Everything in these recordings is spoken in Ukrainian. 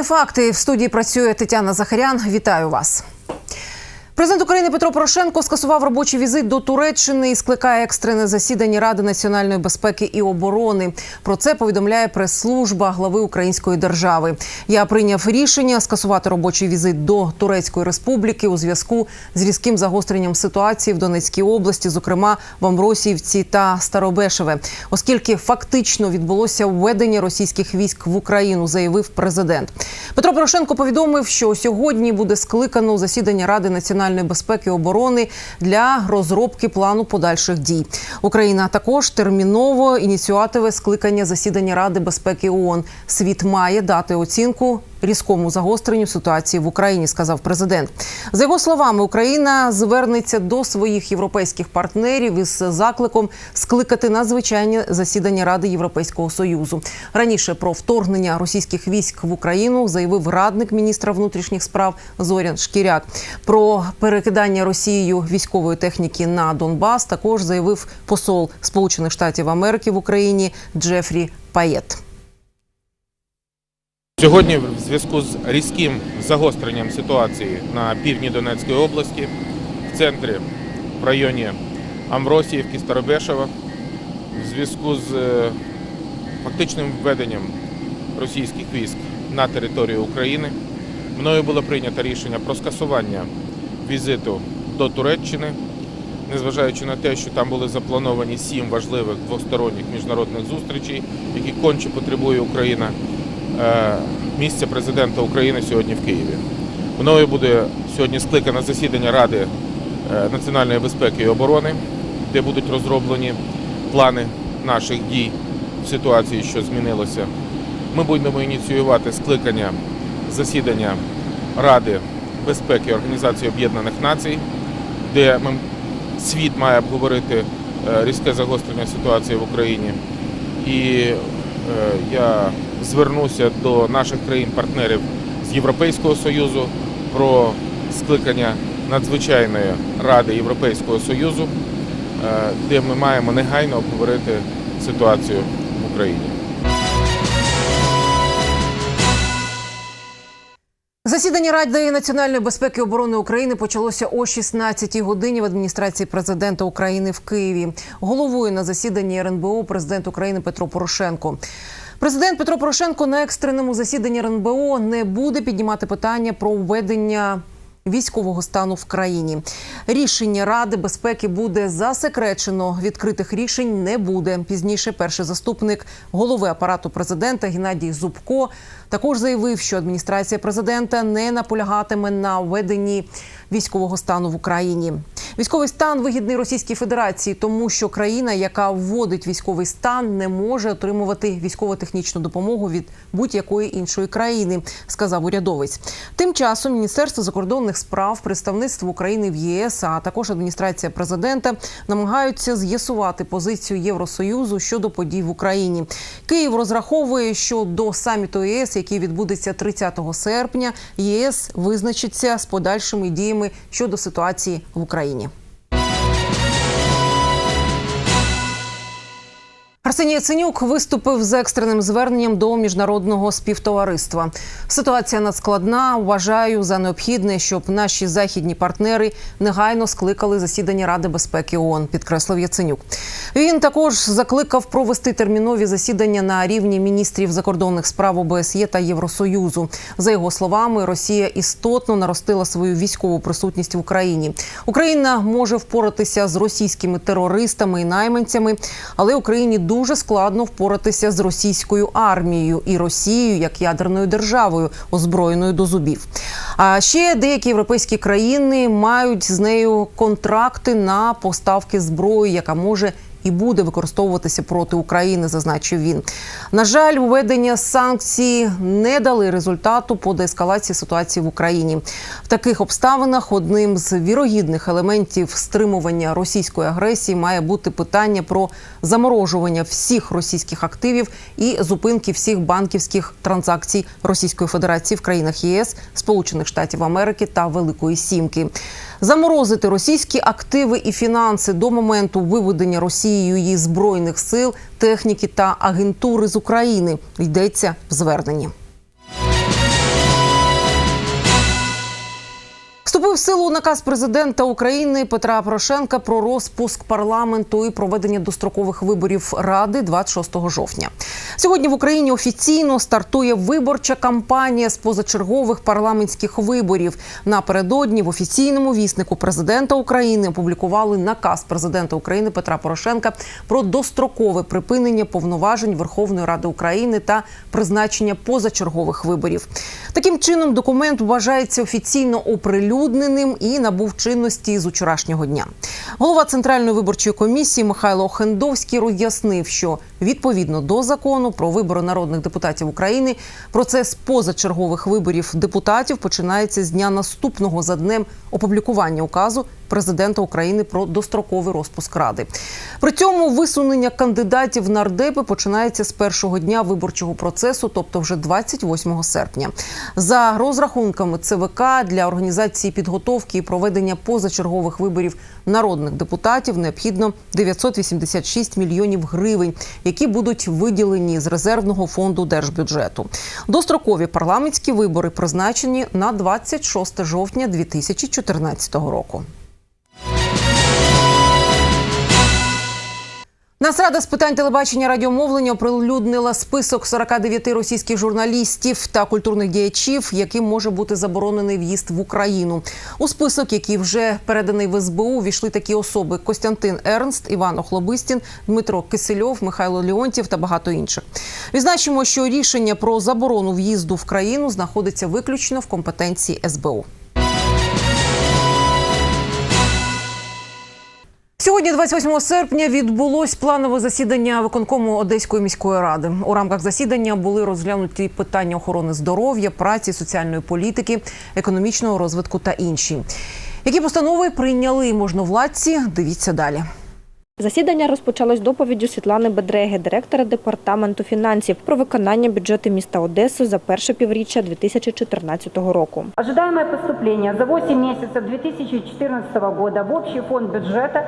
Новини факти. В студії працює Тетяна Захарян. Вітаю вас. Президент України Петро Порошенко скасував робочий візит до Туреччини і скликає екстрене засідання Ради національної безпеки і оборони. Про це повідомляє прес-служба глави Української держави. Я прийняв рішення скасувати робочий візит до Турецької республіки у зв'язку з різким загостренням ситуації в Донецькій області, зокрема в Амросіївці та Старобешеве, оскільки фактично відбулося введення російських військ в Україну, заявив президент. Петро Порошенко повідомив, що сьогодні буде скликано засідання Ради національної безпеки і оборони для розробки плану подальших дій. Україна також терміново ініціюватиме скликання засідання Ради безпеки ООН. Світ має дати оцінку різкому загостренню ситуації в Україні, сказав президент. За його словами, Україна звернеться до своїх європейських партнерів із закликом скликати надзвичайне засідання Ради Європейського союзу. Раніше про вторгнення російських військ в Україну заявив радник міністра внутрішніх справ Зорян Шкіряк. Про перекидання Росією військової техніки на Донбас також заявив посол Сполучених Штатів Америки в Україні Джефрі Паєт. Сьогодні, в зв'язку з різким загостренням ситуації на півдні Донецької області, в центрі, в районі Амросіївки, Старобешева, в зв'язку з е, фактичним введенням російських військ на територію України, мною було прийнято рішення про скасування візиту до Туреччини, незважаючи на те, що там були заплановані сім важливих двосторонніх міжнародних зустрічей, які конче потребує Україна місця президента України сьогодні в Києві. Мною буде сьогодні скликане засідання Ради е, національної безпеки і оборони, де будуть розроблені плани наших дій в ситуації, що змінилося. Ми будемо ініціювати скликання засідання Ради безпеки Організації Об'єднаних Націй, де ми, світ має обговорити е, різке загострення ситуації в Україні. І е, я звернуся до наших країн-партнерів з Європейського Союзу про скликання надзвичайної ради Європейського Союзу, е, де ми маємо негайно обговорити ситуацію в Україні. Засідання Ради національної безпеки і оборони України почалося о 16-й годині в адміністрації президента України в Києві. Головою на засіданні РНБО президент України Петро Порошенко. Президент Петро Порошенко на екстреному засіданні РНБО не буде піднімати питання про введення військового стану в країні. Рішення Ради безпеки буде засекречено. Відкритих рішень не буде. Пізніше перший заступник голови апарату президента Геннадій Зубко також заявив, що адміністрація президента не наполягатиме на введенні військового стану в Україні. Військовий стан вигідний Російській Федерації, тому що країна, яка вводить військовий стан, не може отримувати військово-технічну допомогу від будь-якої іншої країни, сказав урядовець. Тим часом Міністерство закордонних справ, представництво України в ЄС, а також адміністрація президента намагаються з'ясувати позицію Євросоюзу щодо подій в Україні. Київ розраховує, що до саміту ЄС, який відбудеться 30 серпня, ЄС визначиться з подальшими діями щодо ситуації в Україні. Арсеній Яценюк виступив з екстреним зверненням до міжнародного співтовариства. Ситуація надскладна. Вважаю за необхідне, щоб наші західні партнери негайно скликали засідання Ради безпеки ООН, підкреслив Яценюк. Він також закликав провести термінові засідання на рівні міністрів закордонних справ ОБСЄ та Євросоюзу. За його словами, Росія істотно наростила свою військову присутність в Україні. Україна може впоратися з російськими терористами і найманцями, але Україні дуже складно впоратися з російською армією і Росією як ядерною державою, озброєною до зубів. А ще деякі європейські країни мають з нею контракти на поставки зброї, яка може і буде використовуватися проти України, зазначив він. На жаль, введення санкцій не дали результату по деескалації ситуації в Україні. В таких обставинах одним з вірогідних елементів стримування російської агресії має бути питання про заморожування всіх російських активів і зупинки всіх банківських транзакцій Російської Федерації в країнах ЄС, Сполучених Штатів Америки та Великої Сімки. Заморозити російські активи і фінанси до моменту виведення Росією її збройних сил, техніки та агентури з України йдеться в зверненні. Вступив в силу наказ президента України Петра Порошенка про розпуск парламенту і проведення дострокових виборів ради 26 жовтня. Сьогодні в Україні офіційно стартує виборча кампанія з позачергових парламентських виборів. Напередодні в офіційному віснику президента України опублікували наказ президента України Петра Порошенка про дострокове припинення повноважень Верховної Ради України та призначення позачергових виборів. Таким чином, документ вважається офіційно оприлюдненим і набув чинності з учорашнього дня. Голова Центральної виборчої комісії Михайло Хендовський роз'яснив, що відповідно до закону про вибори народних депутатів України процес позачергових виборів депутатів починається з дня наступного за днем опублікування указу президента України про достроковий розпуск ради. При цьому висунення кандидатів в нардепи починається з першого дня виборчого процесу, тобто вже 28 серпня. За розрахунками ЦВК для організації підготовки і проведення позачергових виборів народних депутатів необхідно 986 мільйонів гривень, які будуть виділені з резервного фонду держбюджету. Дострокові парламентські вибори призначені на 26 жовтня 2014 року. Нацрада з питань телебачення радіомовлення оприлюднила список 49 російських журналістів та культурних діячів, яким може бути заборонений в'їзд в Україну. У список, який вже переданий в СБУ, війшли такі особи: Костянтин Ернст, Іван Охлобистін, Дмитро Кисельов, Михайло Леонтів та багато інших. Відзначимо, що рішення про заборону в'їзду в країну знаходиться виключно в компетенції СБУ. Сьогодні, 28 серпня, відбулось планове засідання виконкому Одеської міської ради. У рамках засідання були розглянуті питання охорони здоров'я, праці, соціальної політики, економічного розвитку та інші. Які постанови прийняли можновладці? Дивіться далі. Засідання розпочалось доповіддю Світлани Бедреги, директора департаменту фінансів, про виконання бюджету міста Одеси за перше півріччя 2014 року. Ожидаемое поступление за 8 месяцев 2014 года в общий фонд составляет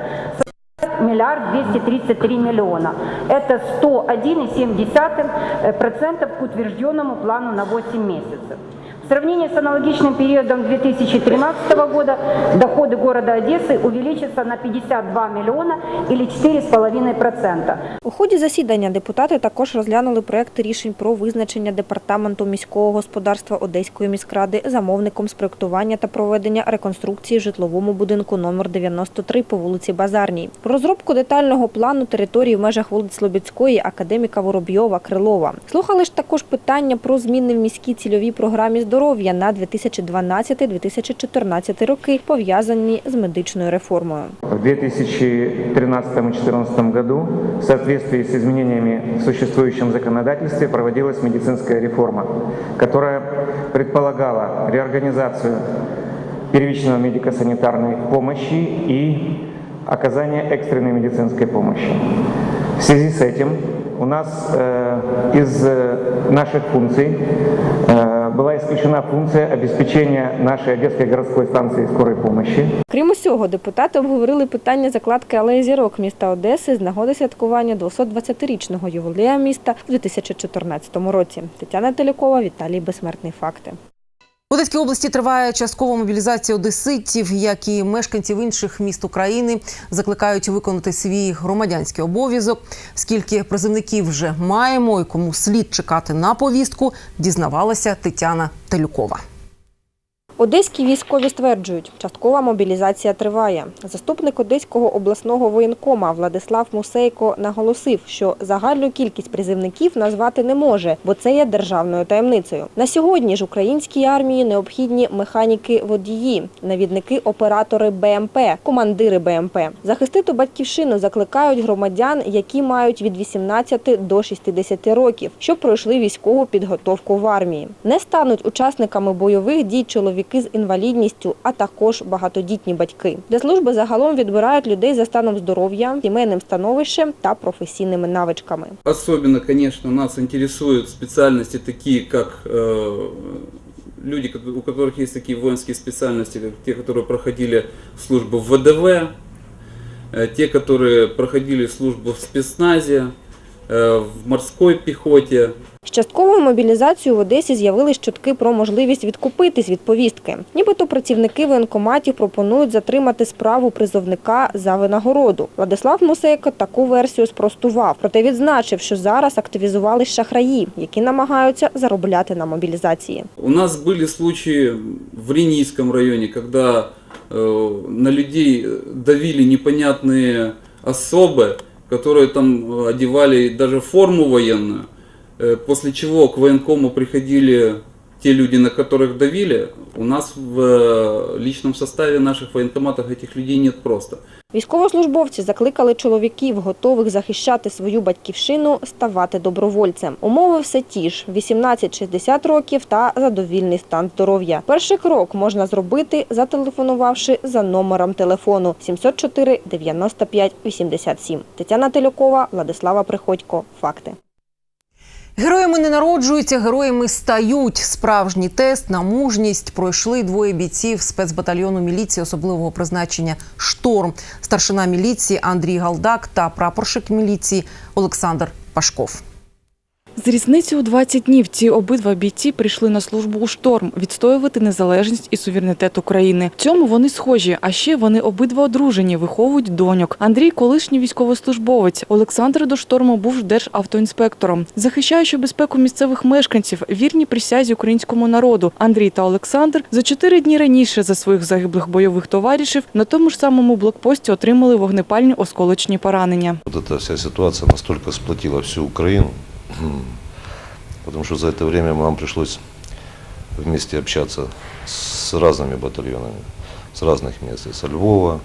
миллиард 233 миллиона. Это 101,7% к утвержденному плану на 8 месяцев. В сравнении с аналогичным периодом 2013 года доходы города Одессы увеличатся на 52 миллиона или 4,5%. У ході засідання депутати також розглянули проекти рішень про визначення департаменту міського господарства Одеської міськради замовником з проектування та проведення реконструкції в житловому будинку номер 93 по вулиці Базарній. Про розробку детального плану території в межах вулиць Слобідської, академіка Воробйова, Крилова. Слухали ж також питання про зміни в міській цільовій програмі здоров'я на 2012-2014 роки, пов'язані з медичною реформою. В 2013-2014 году в соответствии с изменениями в существующем законодательстве проводилась медицинская реформа, которая предполагала реорганизацию первичного медико-санитарной помощи и оказание экстренной медицинской помощи. В связи с этим у нас э, из э, наших функций э, была исключена функция обеспечения нашей Одесской городской станции скорой помощи. Крім усього, депутати обговорили питання закладки алеї зірок міста Одеси з нагоди святкування 220-річного ювілея міста у 2014 році. Тетяна Телякова, Віталій Безсмертний. Факти. В Одеській області триває часткова мобілізація одеситів, як і мешканців інших міст України закликають виконати свій громадянський обов'язок. Скільки призивників вже маємо і кому слід чекати на повістку, дізнавалася Тетяна Телюкова. Одеські військові стверджують, часткова мобілізація триває. Заступник Одеського обласного воєнкома Владислав Мусейко наголосив, що загальну кількість призивників назвати не може, бо це є державною таємницею. На сьогодні ж українській армії необхідні механіки-водії, навідники-оператори БМП, командири БМП. Захистити батьківщину закликають громадян, які мають від 18 до 60 років, що пройшли військову підготовку в армії. Не стануть учасниками бойових дій чоловіки з інвалідністю, а також багатодітні батьки. Для служби загалом відбирають людей за станом здоров'я, сімейним становищем та професійними навичками. Особенно, конечно, нас интересуют специальности такие, как э, люди, ко- у которых есть такие воинские специальности, как те, которые проходили службу в ВДВ, э, те, которые проходили службу в спецназе, э, в морской пехоте. З частковою мобілізацією в Одесі з'явились чутки про можливість відкупитись від повістки. Нібито працівники воєнкоматів пропонують затримати справу призовника за винагороду. Владислав Мусейко таку версію спростував, проте відзначив, що зараз активізувались шахраї, які намагаються заробляти на мобілізації. У нас были случаи в Ренийском районе, когда э, на людей давили непонятные особы, которые там э, одевали даже форму военную, э, после чего к военкому приходили те люди, на которых давили. у нас в э, личном составе наших военкоматов этих людей нет просто. Військовослужбовці закликали чоловіків, готових захищати свою батьківщину, ставати добровольцем. Умови все ті ж: 18-60 років та задовільний стан здоров'я. Перший крок можна зробити, зателефонувавши за номером телефону 704 95 87. Тетяна Телюкова, Владислава Приходько. Факти. Героями не народжуються, героями стають. Справжній тест на мужність пройшли двоє бійців спецбатальйону міліції особливого призначення Шторм, старшина міліції Андрій Галдак та прапорщик міліції Олександр Пашков. З різницею у 20 днів ці обидва бійці прийшли на службу у шторм відстоювати незалежність і суверенітет України. Цьому вони схожі. А ще вони обидва одружені, виховують доньок. Андрій колишній військовослужбовець. Олександр до шторму був державтоінспектором. Захищаючи безпеку місцевих мешканців, вірні присязі українському народу. Андрій та Олександр за чотири дні раніше за своїх загиблих бойових товаришів на тому ж самому блокпості отримали вогнепальні осколочні поранення. Вся ситуация настолько сплотила всю Украину, потому что за это время нам пришлось вместе общаться с разными батальонами, с разных мест, из Львова,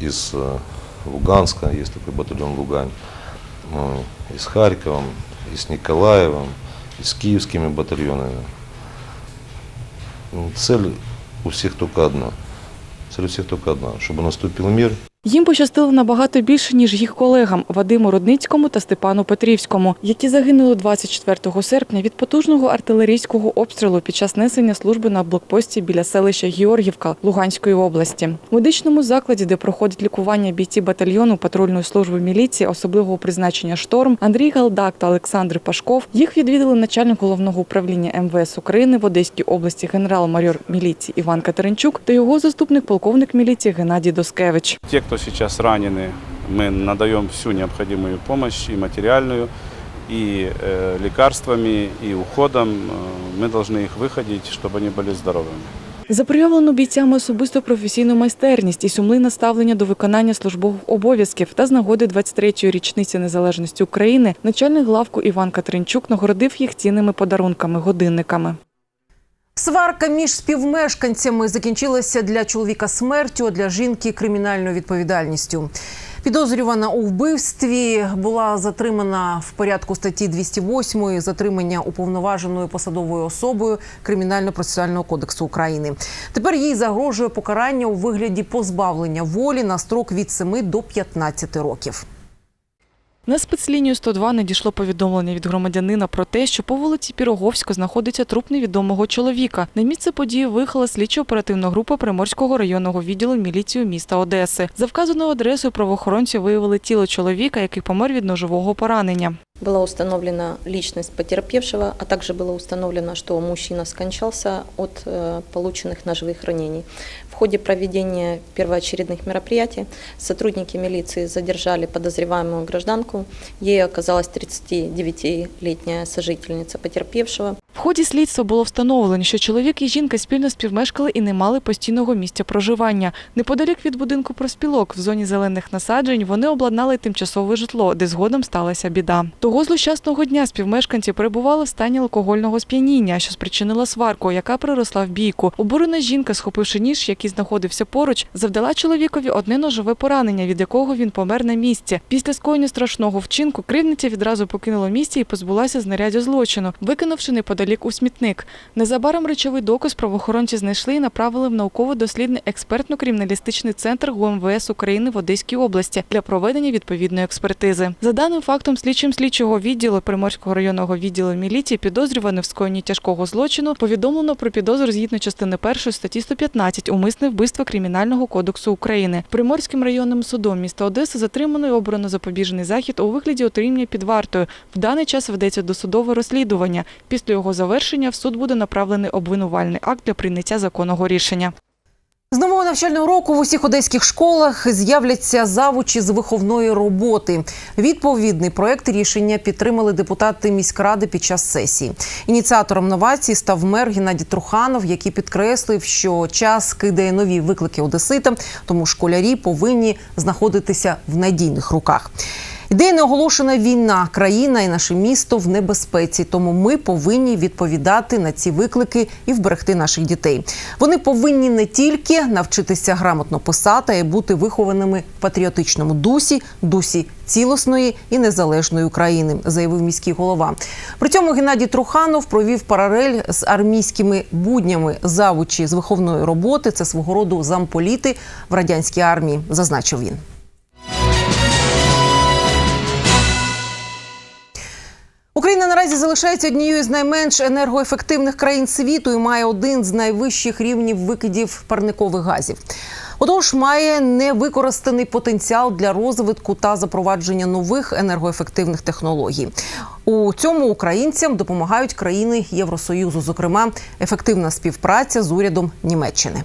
из э, Луганска, есть такой батальон Лугань, ну, и с Харьковом, и с Николаевым, и с киевскими батальонами. Цель у всех только одна. Цель у всех только одна, чтобы наступил мир, Їм пощастило набагато більше, ніж їх колегам Вадиму Рудницькому та Степану Петрівському, які загинули 24 серпня від потужного артилерійського обстрілу під час несення служби на блокпості біля селища Георгівка Луганської області. В медичному закладі, де проходить лікування бійці батальйону патрульної служби міліції особливого призначення Шторм Андрій Галдак та Олександр Пашков. Їх відвідали начальник головного управління МВС України в Одеській області генерал-майор міліції Іван Катеринчук та його заступник полковник міліції Геннадій Доскевич Те, кто сейчас ранены, мы надаем всю необходимую помощь и материальную, и э, лекарствами, и уходом. Э, Мы должны их выходить, чтобы они были здоровыми. За проявлену бійцями особисто професійну майстерність і сумлинне ставлення до виконання службових обов'язків та з нагоди 23-ї річниці незалежності України начальник главку Іван Катеринчук нагородив їх цінними подарунками годинниками. Сварка між співмешканцями закінчилася для чоловіка смертю, а для жінки кримінальною відповідальністю. Підозрювана у вбивстві була затримана в порядку статті 208 затримання уповноваженою посадовою особою Кримінально-процесуального кодексу України. Тепер їй загрожує покарання у вигляді позбавлення волі на строк від 7 до 15 років. На спецлінію 102 надійшло повідомлення від громадянина про те, що по вулиці Піроговську знаходиться труп невідомого чоловіка. На місце події виїхала слідчо-оперативна група Приморського районного відділу міліції міста Одеси. За вказаною адресою правоохоронці виявили тіло чоловіка, який помер від ножового поранення. Была установлена личность потерпевшего, а также было установлено, что мужчина скончался от э, полученных ножевых ранений. Ходе проведения первоочередных мероприятий сотрудники милиции задержали подозреваемую гражданку. Ей оказалась 39-летняя сожительница потерпевшего. В ході слідства було встановлено, що чоловік і жінка спільно співмешкали і не мали постійного місця проживання. Неподалік від будинку проспілок в зоні зелених насаджень вони обладнали тимчасове житло, де згодом сталася біда. Того злощасного дня співмешканці перебували в стані алкогольного сп'яніння, що спричинила сварку, яка приросла в бійку. Обурена жінка, схопивши ніж, який знаходився поруч, завдала чоловікові одне ножове поранення, від якого він помер на місці. Після скоєння страшного вчинку кривниця відразу покинула місце і позбулася знаряддя злочину, викинувши неподалік у смітник. Незабаром речовий доказ правоохоронці знайшли і направили в науково-дослідний експертно-криміналістичний центр ГУМВС України в Одеській області для проведення відповідної експертизи. За даним фактом, слідчим слідчого відділу Приморського районного відділу міліції підозрюваний в скоєнні тяжкого злочину повідомлено про підозру згідно частини 1 статті 115 умисне вбивство Кримінального кодексу України. Приморським районним судом міста Одеси затримано і обрано запобіжний захід у вигляді отримання під вартою. В даний час ведеться досудове розслідування. Після його завершення в суд буде направлений обвинувальний акт для прийняття законного рішення. З нового навчального року в усіх одеських школах з'являться завучі з виховної роботи. Відповідний проект рішення підтримали депутати міськради під час сесії. Ініціатором новації став мер Геннадій Труханов, який підкреслив, що час кидає нові виклики одеситам, тому школярі повинні знаходитися в надійних руках. Ідея неоголошена війна, країна і наше місто в небезпеці. Тому ми повинні відповідати на ці виклики і вберегти наших дітей. Вони повинні не тільки навчитися грамотно писати, й бути вихованими в патріотичному дусі, дусі цілісної і незалежної України, заявив міський голова. При цьому Геннадій Труханов провів паралель з армійськими буднями завучі з виховної роботи. Це свого роду замполіти в радянській армії, зазначив він. Україна наразі залишається однією з найменш енергоефективних країн світу і має один з найвищих рівнів викидів парникових газів. Отож, має невикористаний потенціал для розвитку та запровадження нових енергоефективних технологій. У цьому українцям допомагають країни Євросоюзу, зокрема ефективна співпраця з урядом Німеччини.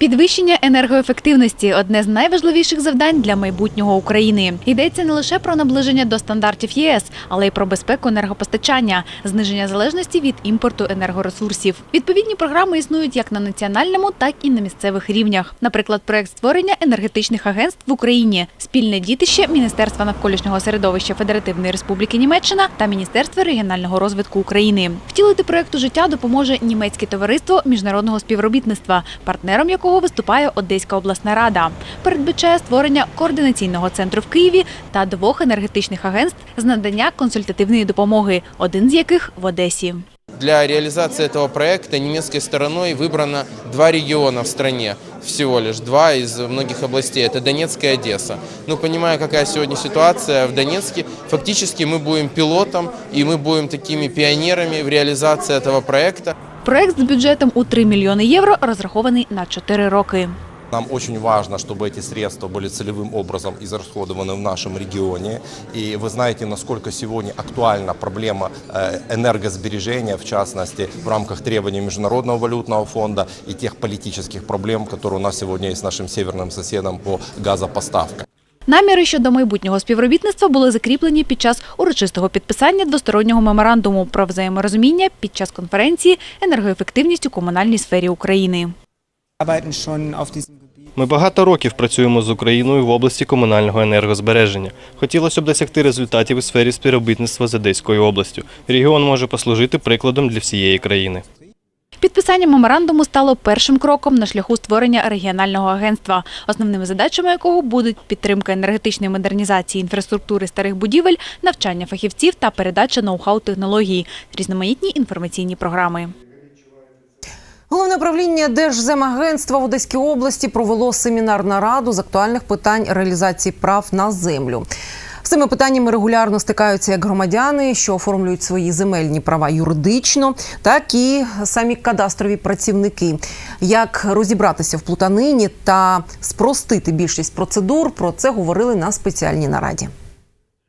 Підвищення енергоефективності одне з найважливіших завдань для майбутнього України. Йдеться не лише про наближення до стандартів ЄС, але й про безпеку енергопостачання, зниження залежності від імпорту енергоресурсів. Відповідні програми існують як на національному, так і на місцевих рівнях. Наприклад, проект створення енергетичних агентств в Україні, спільне дітище Міністерства навколишнього середовища Федеративної Республіки Німеччина та Міністерства регіонального розвитку України. Втілити проект у життя допоможе німецьке товариство міжнародного співробітництва, партнером якого виступає Одеська обласна рада. Передбачає створення координаційного центру в Києві та двох енергетичних агентств з надання консультативної допомоги, один з яких в Одесі. Для реализации этого проекта немецкой стороной выбрано два региона в стране, всего лишь два из многих областей, это Донецк и Одесса. Ну, понимая, какая сегодня ситуация в Донецке, фактически мы будем пилотом и мы будем такими пионерами в реализации этого проекта. Проект з бюджетом у 3 мільйони євро розрахований на 4 роки. Нам очень важно, чтобы эти средства были целевым образом израсходованы в нашем регионе. И вы знаете, насколько сегодня актуальна проблема э, энергосбережения, в частности, в рамках требований Международного валютного фонда и тех политических проблем, которые у нас сегодня есть с нашим северным соседом по газопоставкам. Наміри щодо майбутнього співробітництва були закріплені під час урочистого підписання двостороннього меморандуму про взаєморозуміння під час конференції «Енергоефективність у комунальній сфері України». Ми багато років працюємо з Україною в області комунального енергозбереження. Хотілося б досягти результатів у сфері співробітництва з Одеською областю. Регіон може послужити прикладом для всієї країни. Підписання меморандуму стало першим кроком на шляху створення регіонального агентства, основними задачами якого будуть підтримка енергетичної модернізації інфраструктури старих будівель, навчання фахівців та передача ноу-хау технологій, різноманітні інформаційні програми. Головне управління Держземагентства в Одеській області провело семінар нараду з актуальних питань реалізації прав на землю. З цими питаннями регулярно стикаються як громадяни, що оформлюють свої земельні права юридично, так і самі кадастрові працівники. Як розібратися в плутанині та спростити більшість процедур, про це говорили на спеціальній нараді.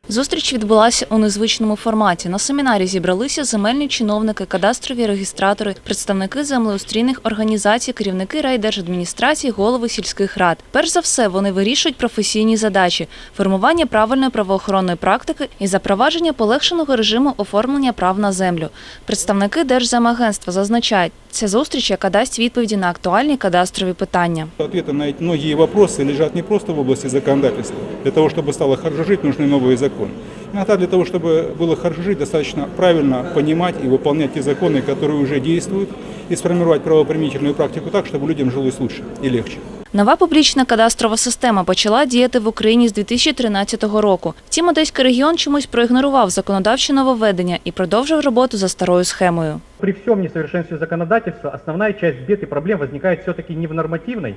Зустріч відбулася у незвичному форматі. На семінарі зібралися земельні чиновники, кадастрові реєстратори, представники землеустрійних організацій, керівники райдержадміністрації, голови сільських рад. Перш за все, вони вирішують професійні задачі: формування правильної правоохоронної практики і запровадження полегшеного режиму оформлення прав на землю. Представники Держземагентства зазначають, ця зустріч, яка дасть відповіді на актуальні кадастрові питання. Ответы на эти многие вопросы лежат не просто в области законодательства. Для того, чтобы стало хорошо жить, нужны новые законы. Иногда для того, чтобы было хорошо жить, достаточно правильно понимать и выполнять те законы, которые уже действуют, и сформировать правоприменительную практику так, чтобы людям жилось лучше и легче. Нова публічна кадастрова система почала діяти в Україні з 2013 року. Втім, Одеський регіон чомусь проігнорував законодавче нововведення і продовжив роботу за старою схемою. При всем несовершенстве законодательства основная часть бед и проблем возникает все-таки не в нормативной,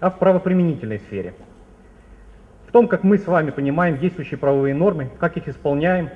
а в правоприменительной сфере. В том, как мы с вами понимаем действующие правовые нормы, как их исполняем,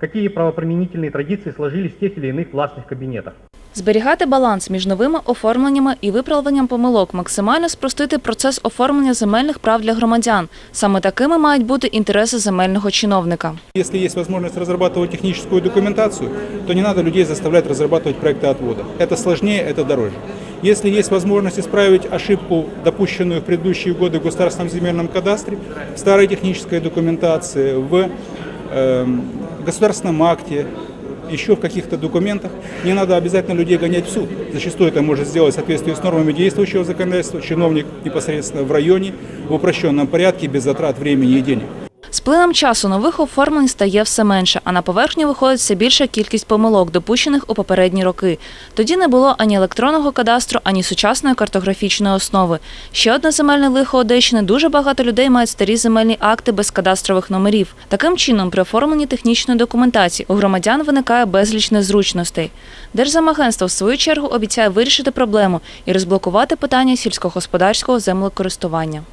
какие правоприменительные традиции сложились в тех или иных властных кабинетах. Зберігати баланс між новими оформленнями і виправленням помилок, максимально спростити процес оформлення земельних прав для громадян. Саме такими мають бути інтереси земельного чиновника. Если есть возможность разрабатывать техническую документацию, то не надо людей заставлять разрабатывать проекты отвода. Это сложнее, это дороже. Если есть возможность исправить ошибку, допущенную в предыдущие годы в государственном земельном кадастре, в старой технической документации, в эм, государственном акте, еще в каких-то документах, не надо обязательно людей гонять в суд. Зачастую это может сделать в соответствии с нормами действующего законодательства чиновник непосредственно в районе в упрощенном порядке без затрат времени и денег. З плином часу нових оформлень стає все менше, а на поверхню виходить все більша кількість помилок, допущених у попередні роки. Тоді не було ані електронного кадастру, ані сучасної картографічної основи. Ще одне земельне лихо Одещини – дуже багато людей мають старі земельні акти без кадастрових номерів. Таким чином, при оформленні технічної документації у громадян виникає безліч незручностей. Держземагентство, в свою чергу, обіцяє вирішити проблему і розблокувати питання сільськогосподарського землекористування.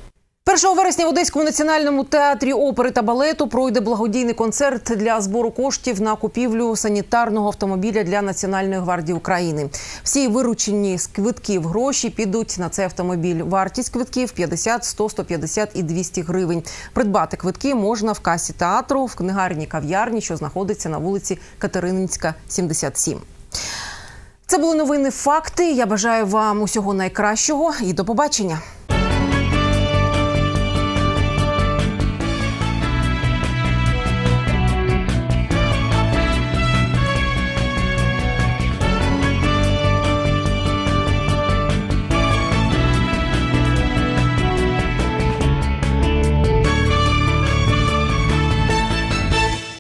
1 вересня в Одеському національному театрі опери та балету пройде благодійний концерт для збору коштів на купівлю санітарного автомобіля для Національної гвардії України. Всі виручені з квитків гроші підуть на цей автомобіль. Вартість квитків 50, 100, 150 і 200 гривень. Придбати квитки можна в касі театру, в книгарні кав'ярні, що знаходиться на вулиці Катерининська, 77. Це були новини. Факти. Я бажаю вам усього найкращого і до побачення.